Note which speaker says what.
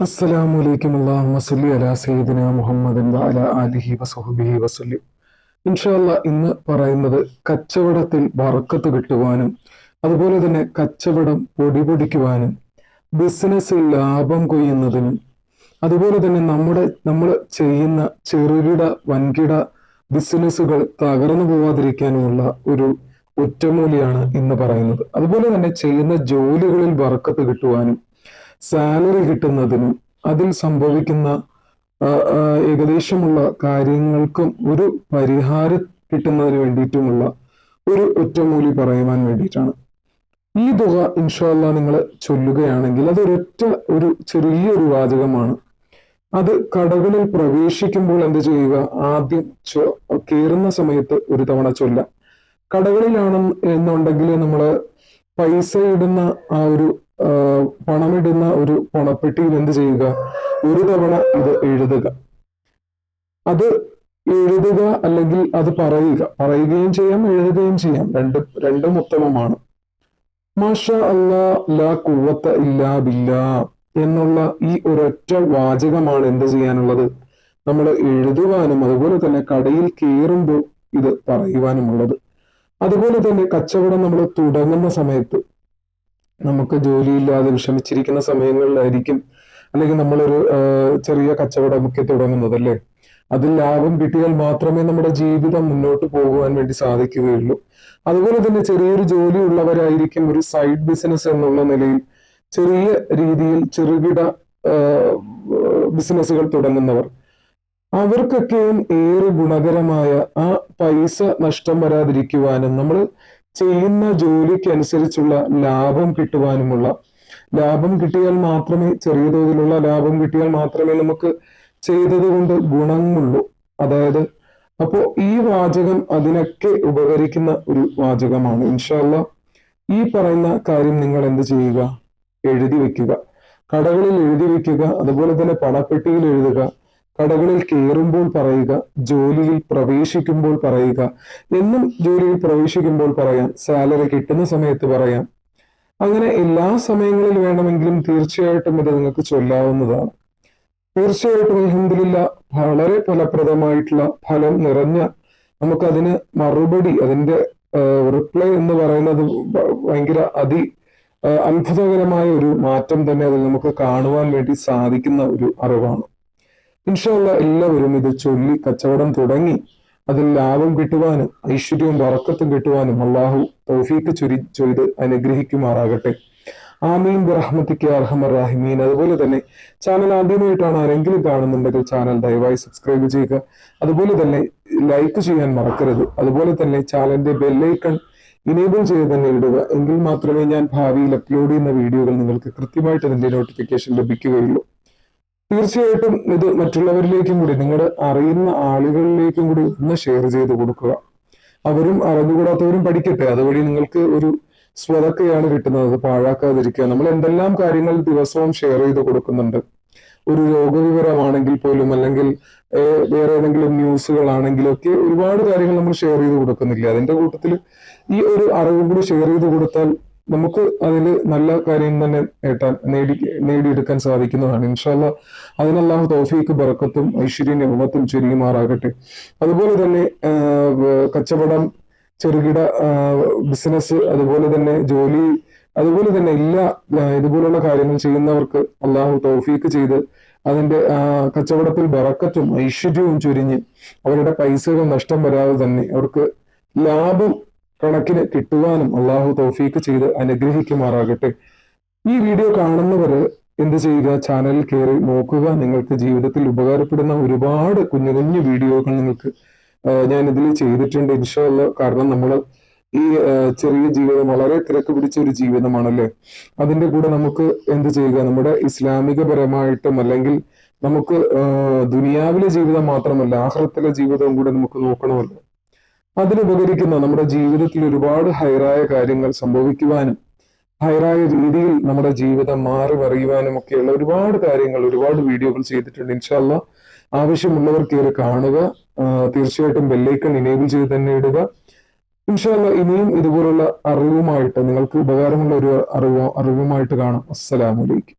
Speaker 1: അസ്സലാമു അലൈക്കും അല്ലാഹുമ്മ സല്ലി അലാ സയ്യിദിന മുഹമ്മദിൻ വഅല ആലിഹി വസഹ്ബിഹി വസല്ലം. ഇൻഷാല്ല ഇന്ന് പറയുന്നത് കച്ചവടത്തിൽ വറക്കത്ത് കിട്ടുവാനും അതുപോലെ തന്നെ കച്ചവടം പൊടിപൊടിക്കുവാനും ബിസിനസ്സിൽ ലാഭം കൊയ്യുന്നതിനും അതുപോലെ തന്നെ നമ്മുടെ നമ്മൾ ചെയ്യുന്ന ചെറുകിട വൻകിട ബിസിനസ്സുകൾ തകർന്നു പോവാതിരിക്കാനുമുള്ള ഒരു ഒറ്റമൂലിയാണ് ഇന്ന് പറയുന്നത്. അതുപോലെ തന്നെ ചെയ്യുന്ന ജോലികളിൽ വറക്കത്ത് കിട്ടുവാനും സാലറി കിട്ടുന്നതിനും അതിൽ സംഭവിക്കുന്ന ഏകദേശമുള്ള കാര്യങ്ങൾക്കും ഒരു പരിഹാരം കിട്ടുന്നതിന് വേണ്ടിയിട്ടുമുള്ള ഒരു ഒറ്റമൂലി പറയുവാൻ വേണ്ടിയിട്ടാണ്. ഈ തുക ഇൻഷാല്ല നിങ്ങൾ ചൊല്ലുകയാണെങ്കിൽ അതൊരൊറ്റ ഒരു ചെറിയൊരു വാചകമാണ്. അത് കടകളിൽ പ്രവേശിക്കുമ്പോൾ എന്ത് ചെയ്യുക? ആദ്യം കയറുന്ന സമയത്ത് ഒരു തവണ ചൊല്ലാം. കടകളിലാണ് എന്നുണ്ടെങ്കിൽ നമ്മൾ പൈസ ഇടുന്ന ആ ഒരു പണമിടുന്ന ഒരു പണപ്പെട്ടിയിൽ എന്ത് ചെയ്യുക? ഒരു തവണ ഇത് എഴുതുക. അത് എഴുതുക അല്ലെങ്കിൽ അത് പറയുക. പറയുകയും ചെയ്യാം എഴുതുകയും ചെയ്യാം. രണ്ട് രണ്ടും ഉത്തമമാണ്. മാഷ അല്ലാ ലാ കുവത്ത ഇല്ലാ ബില്ലാ എന്നുള്ള ഈ ഒരൊറ്റ വാചകമാണ് എന്ത് ചെയ്യാനുള്ളത്? നമ്മൾ എഴുതുവാനും അതുപോലെ തന്നെ കടയിൽ കയറുമ്പോൾ ഇത് പറയുവാനുമുള്ളത്. അതുപോലെ തന്നെ കച്ചവടം നമ്മൾ തുടങ്ങുന്ന സമയത്ത് നമുക്ക് ജോലിയില്ലാതെ വിഷമിച്ചിരിക്കുന്ന സമയങ്ങളിലായിരിക്കും അല്ലെങ്കിൽ നമ്മളൊരു ചെറിയ കച്ചവടമൊക്കെ തുടങ്ങുന്നത് അല്ലേ അതിൽ ലാഭം കിട്ടിയാൽ മാത്രമേ നമ്മുടെ ജീവിതം മുന്നോട്ട് പോകുവാൻ വേണ്ടി സാധിക്കുകയുള്ളൂ. അതുപോലെ തന്നെ ചെറിയൊരു ജോലി ഉള്ളവരായിരിക്കും ഒരു സൈഡ് ബിസിനസ് എന്നുള്ള നിലയിൽ ചെറിയ രീതിയിൽ ചെറുകിട ബിസിനസ്സുകൾ തുടങ്ങുന്നവർ. അവർക്കൊക്കെയും ഏറെ ഗുണകരമായ ആ പൈസ നഷ്ടം വരാതിരിക്കുവാനും നമ്മൾ ചെയ്യുന്ന ജോലിക്ക് അനുസരിച്ചുള്ള ലാഭം കിട്ടുവാനുമുള്ള ലാഭം കിട്ടിയാൽ മാത്രമേ ചെറിയ തോതിലുള്ള ലാഭം കിട്ടിയാൽ മാത്രമേ നമുക്ക് ചെയ്തത് കൊണ്ട് ഗുണമുള്ളൂ അതായത് അപ്പോ ഈ വാചകം അതിനൊക്കെ ഉപകരിക്കുന്ന ഒരു വാചകമാണ്. ഇൻഷാല്ല ഈ പറയുന്ന കാര്യം നിങ്ങൾ എന്ത് ചെയ്യുക? എഴുതി വെക്കുക. കടകളിൽ എഴുതി വെക്കുക. അതുപോലെ തന്നെ പണപ്പെട്ടിയിൽ എഴുതുക. കടകളിൽ കയറുമ്പോൾ പറയുക ജോലിയിൽ പ്രവേശിക്കുമ്പോൾ പറയുക എന്നും ജോലിയിൽ പ്രവേശിക്കുമ്പോൾ പറയാം സാലറി കിട്ടുന്ന സമയത്ത് പറയാം. അങ്ങനെ എല്ലാ സമയങ്ങളിൽ വേണമെങ്കിലും തീർച്ചയായിട്ടും ഇത് നിങ്ങൾക്ക് ചൊല്ലാവുന്നതാണ്. തീർച്ചയായിട്ടും അലഹമില്ല വളരെ ഫലപ്രദമായിട്ടുള്ള ഫലം നിറഞ്ഞ നമുക്കതിന് മറുപടി അതിന്റെ റിപ്ലൈ എന്ന് പറയുന്നത് ഭയങ്കര അതി അത്ഭുതകരമായ ഒരു മാറ്റം തന്നെ അതിൽ നമുക്ക് കാണുവാൻ വേണ്ടി സാധിക്കുന്ന ഒരു അറിവാണ്. ഇൻഷാല്ല എല്ലാവരും ഇത് ചൊല്ലി കച്ചവടം തുടങ്ങി അതിൽ ലാഭം കിട്ടുവാനും ഐശ്വര്യവും വറക്കത്തും കിട്ടുവാനും അള്ളാഹു തൗഫീക്ക് ചൊരി ചെയ്ത് അനുഗ്രഹിക്കുമാറാകട്ടെ. ആമീൻ. ബിറഹ്മത്തിക്ക് അർഹമർ റാഹിമീൻ. അതുപോലെ തന്നെ ചാനൽ ആദ്യമായിട്ടാണ് ആരെങ്കിലും കാണുന്നുണ്ടെങ്കിൽ ചാനൽ ദയവായി സബ്സ്ക്രൈബ് ചെയ്യുക. അതുപോലെ തന്നെ ലൈക്ക് ചെയ്യാൻ മറക്കരുത്. അതുപോലെ തന്നെ ചാനലിന്റെ ബെല്ലൈക്കൺ ഇനേബിൾ ചെയ്ത് തന്നെ ഇടുക. എങ്കിൽ മാത്രമേ ഞാൻ ഭാവിയിൽ അപ്ലോഡ് ചെയ്യുന്ന വീഡിയോകൾ നിങ്ങൾക്ക് കൃത്യമായിട്ട് അതിന്റെ നോട്ടിഫിക്കേഷൻ ലഭിക്കുകയുള്ളൂ. തീർച്ചയായിട്ടും ഇത് മറ്റുള്ളവരിലേക്കും കൂടി നിങ്ങളുടെ അറിയുന്ന ആളുകളിലേക്കും കൂടി ഒന്ന് ഷെയർ ചെയ്ത് കൊടുക്കുക. അവരും അറിഞ്ഞുകൂടാത്തവരും പഠിക്കട്ടെ. അതുവഴി നിങ്ങൾക്ക് ഒരു സ്വതക്കയാണ് കിട്ടുന്നത്. അത് പാഴാക്കാതിരിക്കുക. നമ്മൾ എന്തെല്ലാം കാര്യങ്ങൾ ദിവസവും ഷെയർ ചെയ്ത് കൊടുക്കുന്നുണ്ട്. ഒരു രോഗവിവരമാണെങ്കിൽ പോലും അല്ലെങ്കിൽ വേറെ ഏതെങ്കിലും ന്യൂസുകളാണെങ്കിലും ഒക്കെ ഒരുപാട് കാര്യങ്ങൾ നമ്മൾ ഷെയർ ചെയ്ത് കൊടുക്കുന്നില്ല. അതിന്റെ കൂട്ടത്തിൽ ഈ ഒരു അറിവും കൂടി ഷെയർ ചെയ്ത് കൊടുത്താൽ നമുക്ക് അതിൽ നല്ല കാര്യം തന്നെ ഏട്ടാൻ നേടി നേടിയെടുക്കാൻ സാധിക്കുന്നതാണ്. ഇൻഷാല്ല അതിനല്ലാഹു തോഫീക്ക് ബറക്കത്തും ഐശ്വര്യ നിയമത്തും ചുരുങ്ങിമാറാകട്ടെ അതുപോലെ തന്നെ കച്ചവടം ചെറുകിട ബിസിനസ് അതുപോലെ തന്നെ ജോലി അതുപോലെ തന്നെ എല്ലാ ഇതുപോലുള്ള കാര്യങ്ങൾ ചെയ്യുന്നവർക്ക് അള്ളാഹു തോഫീക്ക് ചെയ്ത് അതിന്റെ കച്ചവടത്തിൽ ബറക്കത്തും ഐശ്വര്യവും ചുരിഞ്ഞ് അവരുടെ പൈസകൾ നഷ്ടം വരാതെ തന്നെ അവർക്ക് ലാഭം കണക്കിന് കിട്ടുവാനും അള്ളാഹു തോഫീക്ക് ചെയ്ത് അനുഗ്രഹിക്കുമാറാകട്ടെ. ഈ വീഡിയോ കാണുന്നവര് എന്ത് ചെയ്യുക? ചാനലിൽ കയറി നോക്കുക. നിങ്ങൾക്ക് ജീവിതത്തിൽ ഉപകാരപ്പെടുന്ന ഒരുപാട് കുഞ്ഞു കുഞ്ഞു വീഡിയോകൾ നിങ്ങൾക്ക് ഞാൻ ഇതിൽ ചെയ്തിട്ടുണ്ട്. ഇൻഷാല്ല കാരണം നമ്മൾ ഈ ചെറിയ ജീവിതം വളരെ തിരക്ക് പിടിച്ച ഒരു ജീവിതമാണല്ലേ? അതിന്റെ കൂടെ നമുക്ക് എന്ത് ചെയ്യുക? നമ്മുടെ ഇസ്ലാമികപരമായിട്ടും അല്ലെങ്കിൽ നമുക്ക് ദുനിയാവിലെ ജീവിതം മാത്രമല്ല ആഹ്റത്തിലെ ജീവിതവും കൂടെ നമുക്ക് നോക്കണമല്ലോ. അതിനുപകരിക്കുന്ന നമ്മുടെ ജീവിതത്തിൽ ഒരുപാട് ഹൈറായ കാര്യങ്ങൾ സംഭവിക്കുവാനും ഹൈറായ രീതിയിൽ നമ്മുടെ ജീവിതം മാറി മറിയുവാനും ഒക്കെയുള്ള ഒരുപാട് കാര്യങ്ങൾ ഒരുപാട് വീഡിയോകൾ ചെയ്തിട്ടുണ്ട്. ഇൻഷാല്ല ആവശ്യമുള്ളവർ കയറി കാണുക. തീർച്ചയായിട്ടും ബെല്ലൈക്കൺ ഇനേബിൾ ചെയ്ത് തന്നെ ഇടുക. ഇൻഷാല്ല ഇനിയും ഇതുപോലുള്ള അറിവുമായിട്ട് നിങ്ങൾക്ക് ഉപകാരമുള്ള ഒരു അറിവോ അറിവുമായിട്ട് കാണാം. അസ്സലാമലൈക്കും